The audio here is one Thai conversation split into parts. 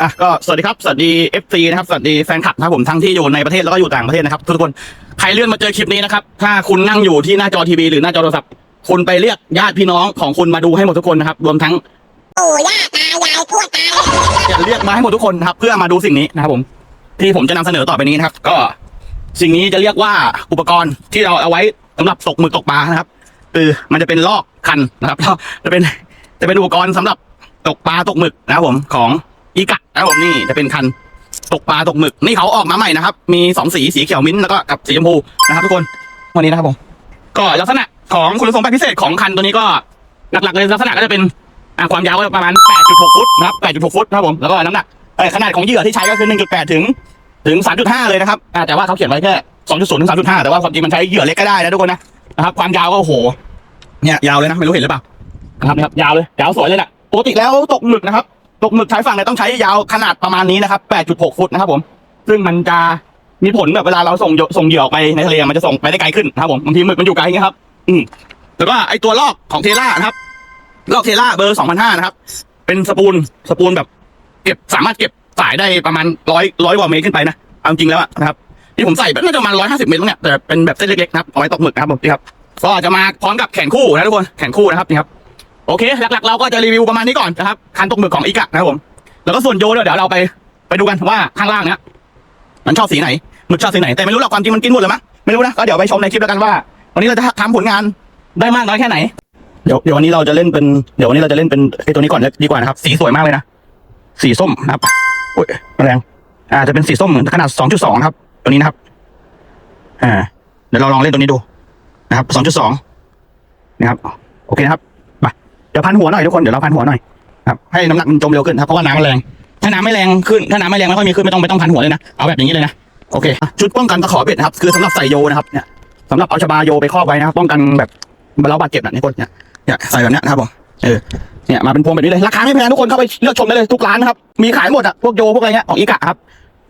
อะก็สวัสดีครับ สวัสดี FC นะครับ สวัสดีแฟนคลับนะครับผมทั้งที่อยู่ในประเทศแล้วก็อยู่ต่างประเทศนะครับ ทุกคนใครเลื่อนมาเจอคลิปนี้นะครับ ถ้าคุณนั่งอยู่ที่หน้าจอทีวีหรือหน้าจอโทรศัพท์คุณไปเรียกญาติพี่น้องของคุณมาดูให้หมดทุกคนนะครับ รวมทั้งปู่ย่าตายายทวดตายอย่าเรียกมาให้หมดทุกคนนะครับ เพื่อมาดูสิ่งนี้นะครับผม ที่ผมจะนำเสนอต่อไปนี้นะครับ ก็สิ่งนี้จะเรียกว่าอุปกรณ์ที่เราเอาไว้สำหรับตกหมึกตกปลานะครับคือมันจะเป็นลอกคันนะครับจะเป็นจะเป็นอุปกรณ์สำหรับตกปลาตกหมึกนะครับผมของ อีกะนะครับผมนี่จะเป็นคันตกปลาตกหมึกนี่เขาออกมาใหม่นะครับ มีสองสีสีเขียวมิ้นท์แล้วก็กับสีชมพูนะครับทุกคนวันนี้นะครับผมก็ลักษณะของคุณสมบัติพิเศษของคันตัวนี้ก็หลักๆเลยลักษณะก็จะเป็นอ่าความยาวก็ประมาณ 8.6 ฟุตนะครับ 8.6 ฟุตนะครับผมแล้วก็น้ำหนักเอ่อขนาดของเหยื่อที่ใช้ก็คือ 1.8 ถึงถึง 3.5 เลยนะครับอ่าแต่ว่าเขาเขียนไว้แค่ 2.0 ถึง 3.5 แต่ว่าความจริงมันใช้เหยื่อเล็กก็ได้นะทุกคนนะนะครับความยาวก็โอ้โหเนี่ยยาวเลยนะไม่รู้เห็นหรือเปล่านะครับนะครับยาวเลยยาวสวยเลยแหละปกติแล้วตกหมึกนะครับ ตกหมึกชายฝั่งเนี่ยต้องใช้ยาวขนาดประมาณนี้นะครับ 8.6 ฟุตนะครับผม ซึ่งมันจะมีผลแบบเวลาเราส่งเหยื่อส่งเหยื่อออกไปในทะเลมันจะส่งไปได้ไกลขึ้นนะครับผมบางทีหมึกมันอยู่ไกลอย่างเงี้ยครับ อืมแล้วก็ไอตัวลอกของเทล่านะครับ ลอกเทล่าเบอร์2,500นะครับ เป็นสปูลสปูลแบบ เก็บสามารถเก็บสายได้ประมาณร้อยร้อยกว่าเมตรขึ้นไปนะเอาจริงแล้วนะครับที่ผมใส่แบบน่าจะประมาณร้อยห้าสิบเมตรแล้วเนี่ยแต่เป็นแบบเส้นเล็กๆนะครับเอาไว้ตกหมึกนะครับผมนี่ครับก็จะมาพร้อมกับแขนคู่นะทุกคนแขนคู่นะครับนี่ครับ โอเค หลักๆ เราก็จะรีวิวประมาณนี้ก่อนนะครับคันตกหมึกของอีกะนะครับผม แล้วก็ส่วนโย่เดี๋ยวเราไปไปดูกันว่าข้างล่างเนี้ยมันชอบสีไหนหมึกชอบสีไหนแต่ไม่รู้หรอกความจริงมันกินหมดเลยมั้ยไม่รู้นะก็เดี๋ยวไปชมในคลิปแล้วกันว่า วันนี้เราจะทำผลงานได้มากน้อยแค่ไหนเดี๋ยวเดี๋ยววันนี้เราจะเล่นเป็นเดี๋ยววันนี้เราจะเล่นเป็นไอ้ตัวนี้ก่อนดีกว่านะครับ สีสวยมากเลยนะสีส้มนะครับโอ้ยแรงอ่าจะเป็นสีส้มขนาด 2.2 ครับ ตัวนี้นะครับ อ่า เดี๋ยวเราลองเล่นตัวนี้ดูนะครับ 2.2 นะครับ โอเคนะครับ เดี๋ยวพันหัวหน่อยทุกคนเดี๋ยวเราพันหัวหน่อยครับให้น้ำหนักมันจมเร็วขึ้นครับเพราะว่าน้ำมันแรง ถ้าน้ำไม่แรงขึ้นถ้าน้ำไม่แรงไม่ค่อยมีขึ้นไม่ต้องไม่ต้องพันหัวเลยนะเอาแบบอย่างนี้เลยนะโอเคชุดป้องกันตะขอเบ็ดนะครับคือสำหรับใส่โยนะครับเนี่ยสำหรับเอาชบาโยไปครอบไว้นะครับป้องกันแบบเราบาดเจ็บนะนี่คนเนี่ยเนี่ยใส่แบบเนี้ยนะครับผมเออเนี่ยมาเป็นพวงแบบนี้เลยราคาไม่แพงทุกคนเข้าไปเลือกชมได้เลยทุกร้านนะครับมีขายหมดอะพวกโยพวกอะไรเงี้ยของอีกะครับ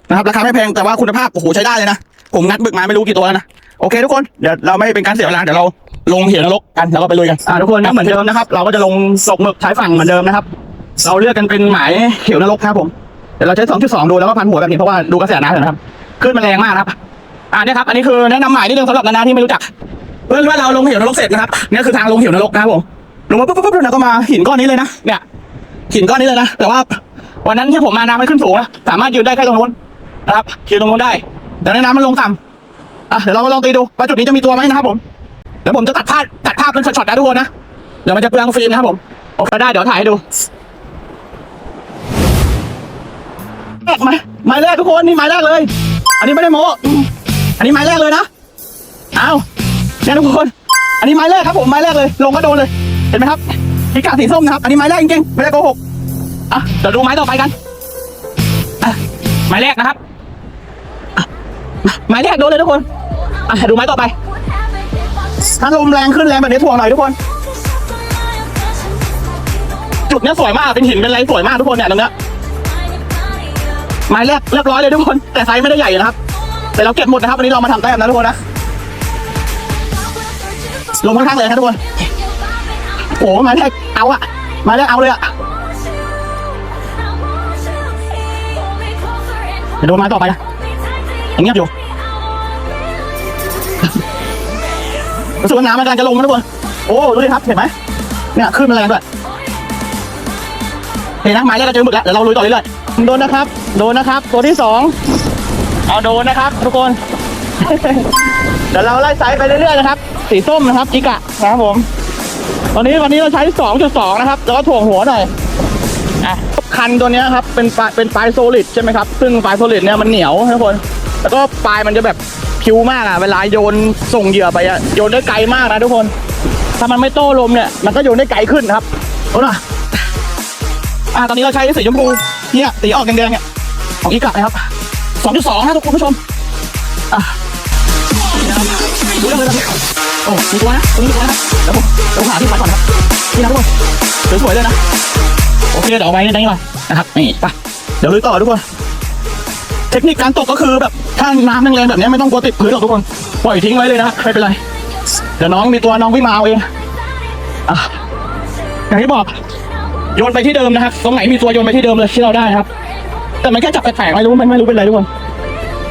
นะครับราคาไม่แพงแต่ว่าคุณภาพโอ้โหใช้ได้เลยนะผมงัดบึกมาไม่รู้กี่ตัวแล้วนะโอเคทุกคนเดี๋ยวเราไม่เป็นการเสียเวลาเดี๋ยวเรา ลงเหวนรกกันแล้วก็ไปลุยกันอ่าทุกคนนะเหมือนเดิมนะครับ เราก็จะลงศกหมึกใช้ฝั่งเหมือนเดิมนะครับ เราเลือกกันเป็นหมายเหวนรกครับผมเดี๋ยวเราใช้2.2ดูแล้วก็พันหัวแบบนี้เพราะว่าดูกระแสน้ำเห็นไหมครับขึ้นมาแรงมากนะครับ อ่าเนี่ยครับอันนี้คือแนะนำหมายนิดนึงสำหรับนานาที่ไม่รู้จักเพื่อนว่าเราลงเหวนรกเสร็จนะครับเนี่ยคือทางลงเหวนรกนะครับผมลงมาปุ๊บปุ๊บปุ๊บแล้วก็มาหินก้อนนี้เลยนะเนี่ยหินก้อนนี้เลยนะแต่ว่าวันนั้นที่ผมมาน้ำมันขึ้นสูงนะสามารถยืนได้แค่ตรงนู้นนะครับยืนตรงนู้นได้ แต่ในน้ำมันลงต่ำอะเดี๋ยวเรามาลองตีดูว่าจุดนี้จะมีตัวไหมนะครับผม เดี๋ยวผมจะตัดภาพตัดภาพเป็นช็อตๆนะทุกคนนะ เดี๋ยวมันจะเปลืองฟิล์มนะครับผม โอเคได้เดี๋ยวถ่ายให้ดูแรกมาหมายแรกทุกคนนี่หมายแรกเลย อันนี้ไม่ได้โม้อันนี้หมายแรกเลยนะ เอาเนี่ยทุกคน อันนี้ไม้แรกครับผมไม้แรกเลย ลงก็โดนเลย เห็นไหมครับพิกัดสีส้มนะครับ อันนี้ไม้แรกจริงๆไม่ได้โกหก อะเดี๋ยวดูไม้ต่อไปกันอะไม้แรกนะครับอะไม้แรกโดนเลยทุกคน อะดูไม้ต่อไป ถ้าลมแรงขึ้นแรงแบบนี้ถ่วงหน่อยทุกคน จุดเนี้ยสวยมากเป็นหินเป็นอะไรสวยมากทุกคนเนี่ยตรงเนี้ยไม้แรกเรียบร้อยเลยทุกคน แต่ไซส์ไม่ได้ใหญ่นะครับ แต่เราเก็บหมดนะครับวันนี้เรามาทำแต้มนะทุกคนนะลงค่อนข้างเลยครับทุกคนโอ้โหมาแรกเอาอะมาแรกเอาเลยอะเดี๋ยวดูไม้ต่อไปนะยังเงียบอยู่ รู้สึกว่าน้ำมันกำลังจะลงนะทุกคน โอ้ดูดิครับ เห็นไหมเนี่ยขึ้นมันแรงด้วยเห็นนะไม้แรกก็เจอหมึกแล้วเดี๋ยวเราลุยต่อเรื่อยๆโดนนะครับ โดนนะครับ ตัวที่สองเอาโดนนะครับ ทุกคน เดี๋ยวเราไล่ไซส์ไปเรื่อยๆนะครับ สีส้มนะครับจิกะนะครับผม ตอนนี้วันนี้เราใช้2.2นะครับ แล้วก็ถ่วงหัวหน่อยอะคันตัวนี้ครับเป็นปลายเป็นปลายโซลิดใช่ไหมครับ ซึ่งปลายโซลิดเนี่ยมันเหนียวทุกคน แล้วก็ปลายมันจะแบบ คิ้วมากอะเวลาโยนส่งเหยื่อไปอะโยนได้ไกลมากนะทุกคน ถ้ามันไม่โต้ลมเนี่ยมันก็โยนได้ไกลขึ้นครับเอาหน่ะอะตอนนี้เราใช้สีชมพูเนี่ยสีออกแดงๆเนี่ยของอีกะนะครับ2.2นะทุกคุณผู้ชมอะดูเรื่องเลยครับโอ้มีตัวนะตรงนี้มีตัวนะครับเดี๋ยวผมเดี๋ยวผมหาที่ไว้ก่อนนะครับนี่นะทุกคนสวยๆเลยนะโอเคเดี๋ยวเอาไว้ในนี้ก่อนนะครับนี่ไปเดี๋ยวลุยต่อทุกคน เทคนิคการตกก็คือแบบถ้าน้ำแรงๆแบบนี้ไม่ต้องกลัวติดพื้นหรอกทุกคนปล่อยทิ้งไว้เลยนะไม่เป็นไรเดี๋ยวน้องมีตัวน้องวิ่งมาเอาเองอะอย่างที่บอกโยนไปที่เดิมนะครับตรงไหนมีตัวโยนไปที่เดิมเลยที่เราได้ครับ แต่มันแค่จับแปลกๆไม่รู้ไม่ไม่รู้เป็นไรทุกคน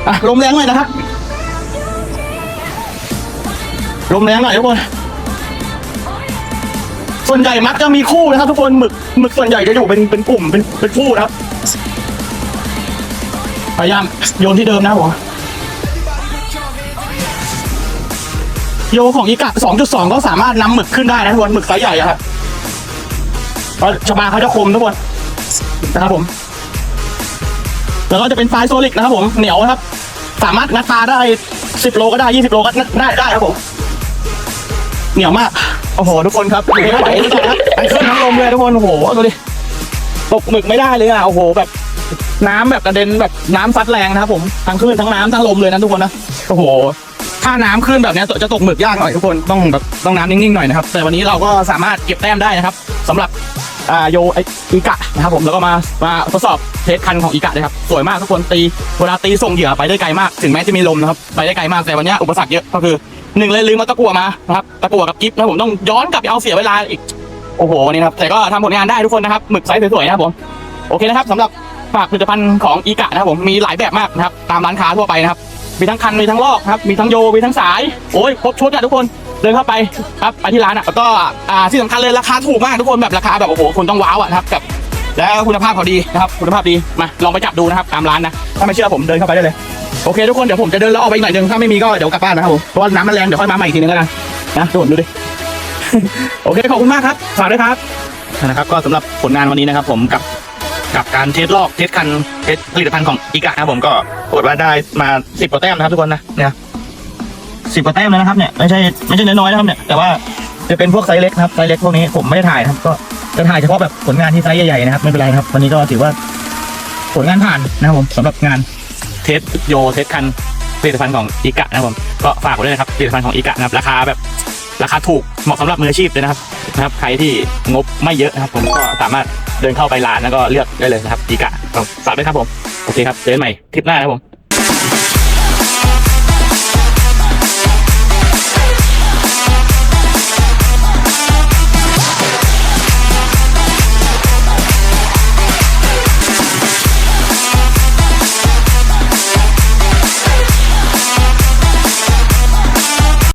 อะลมแรงหน่อยนะครับลมแรงหน่อยทุกคนส่วนใหญ่มักจะมีคู่นะครับ ทุกคนหมึกหมึกส่วนใหญ่จะอยู่เป็นเป็นกลุ่มเป็นเป็นคู่นะครับ พยายามโยนที่เดิมนะครับผมโยของอีกะ2.2 ก็สามารถนำหมึกขึ้นได้นะทุกคนหมึกไซส์ใหญ่อะครับเพราะชบาเขาจะคมทุกคนนะครับผมแล้วก็จะเป็นไฟโซลิกนะครับผมเหนียวนะครับ สามารถงัดปลาได้ 10 โลก็ได้ 20 โลก็ได้ได้ครับผมเหนียวมากโอ้โหทุกคนครับอยู่ไม่ไหวทุกคนครับทั้งขึ้นทั้งลมเลยทุกคนโอ้โหดูดิตกหมึกไม่ได้เลยอะโอ้โหแบบ น้ำแบบกระเด็นแบบน้ำซัดแรงนะครับผมทั้งคลื่นทั้งน้ำทั้งลมเลยนะทุกคนนะโอ้โห ถ้าน้ำขึ้นแบบเนี้ยจะตกหมึกยากหน่อยทุกคนต้องแบบต้องน้ำนิ่งๆหน่อยนะครับแต่วันนี้เราก็สามารถเก็บแต้มได้นะครับสำหรับอ่าโยไออีกะนะครับผมแล้วก็มามาทดสอบเทสคันของอีกะนะครับสวยมากทุกคนตีเวลาตีส่งเหยื่อไปได้ไกลมากถึงแม้จะมีลมนะครับไปได้ไกลมากแต่วันนี้อุปสรรคเยอะก็คือหนึ่งเลยลืมเอาตะกัวมานะครับตะกัวกับกิ๊บนะครับผมต้องย้อนกลับไปเอาเสียเวลาอีก โอ้โหวันนี้นะครับแต่ก็ทำผลงานได้ทุกคนนะครับหมึกไซส์สวยๆนะครับผม โอเคนะครับสำหรับ ฝากผลิตภัณฑ์ของอีกะนะครับผมมีหลายแบบมากนะครับตามร้านค้าทั่วไปนะครับมีทั้งคันมีทั้งลอกครับมีทั้งโยมีทั้งสายโอ้ยครบชุดอะทุกคนเดินเข้าไปครับไปที่ร้านอะแล้วก็อ่าที่สำคัญเลยราคาถูกมากทุกคนแบบราคาแบบโอ้โหคนต้องว้าวอะนะครับแบบแล้วคุณภาพเขาดีนะครับคุณภาพดีมาลองไปจับดูนะครับตามร้านนะถ้าไม่เชื่อผมเดินเข้าไปได้เลยโอเคทุกคนเดี๋ยวผมจะเดินแล้วออกไปอีกหน่อยนึงถ้าไม่มีก็เดี๋ยวกลับบ้านนะครับผมเพราะว่าน้ำมันแรงเดี๋ยวค่อยมาใหม่อีกทีนึงแล้วกันนะทุกคนดูดิโอเคขอบคุณมากครับฝากด้วยครับนะครับก็สำหรับผลงานวันนี้นะครับผมกับ กับการเทสลอกเทสคันเทสผลิตภัณฑ์ของอีกะนะครับผมก็ปรากฏว่าได้มาสิบกว่าแต้มนะครับทุกคนนะเนี่ยสิบกว่าแต้มเลยนะครับเนี่ยไม่ใช่ไม่ใช่น้อยๆนะครับเนี่ยแต่ว่าจะเป็นพวกไซส์เล็กครับไซส์เล็กพวกนี้ผมไม่ได้ถ่ายครับ ก็จะถ่ายเฉพาะแบบผลงานที่ไซส์ใหญ่ๆนะครับไม่เป็นไรครับวันนี้ก็ถือว่าผลงานผ่านนะครับผมสำหรับงานเทสโยเทสคันผลิตภัณฑ์ของอีกะนะครับผมก็ฝากไว้ด้วยนะครับผลิตภัณฑ์ของอีกะนะครับราคาแบบ ราคาถูกเหมาะสำหรับมืออาชีพเลยนะครับนะครับ ใครที่งบไม่เยอะนะครับ ผมก็สามารถเดินเข้าไปร้านแล้วก็เลือกได้เลยนะครับอีกะฝากด้วยครับผมโอเคครับเจอกันใหม่คลิปหน้านะครับผม